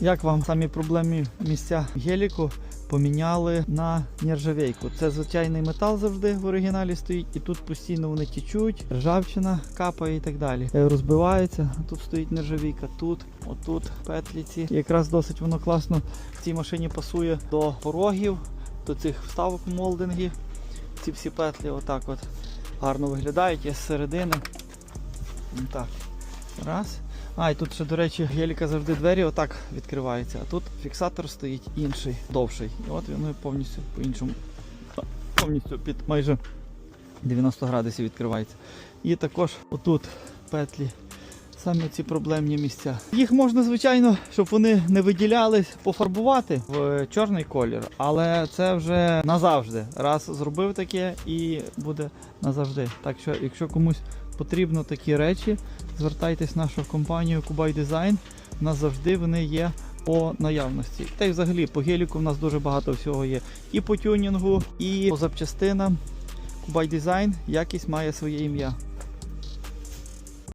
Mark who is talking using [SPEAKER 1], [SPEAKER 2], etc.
[SPEAKER 1] Як вам самі проблемні місця геліку поміняли на нержавейку? Це звичайний метал завжди в оригіналі стоїть, і тут постійно вони тічуть, ржавчина капає і так далі. Е, Розбивається. Тут стоїть нержавійка, тут, отут петлі ці. І якраз досить воно класно в цій машині пасує до порогів, до цих вставок молдингів. Ці всі петлі отак от гарно виглядають, є з середини. Так. Раз. А, і тут ще, до речі, геліка завжди двері отак відкриваються, а тут фіксатор стоїть інший, довший. І от він повністю по-іншому. Повністю під майже 90 градусів відкривається. І також отут петлі. Саме ці проблемні місця. Їх можна, звичайно, щоб вони не виділялись, пофарбувати в чорний колір, але це вже назавжди. Раз зробив таке і буде назавжди. Так що, якщо комусь потрібно такі речі, звертайтесь в нашу компанію Кубай Design. У нас завжди вони є по наявності. Та й взагалі по геліку в нас дуже багато всього є. І по тюнінгу, і по запчастинам. Кубай Design якість має своє ім'я.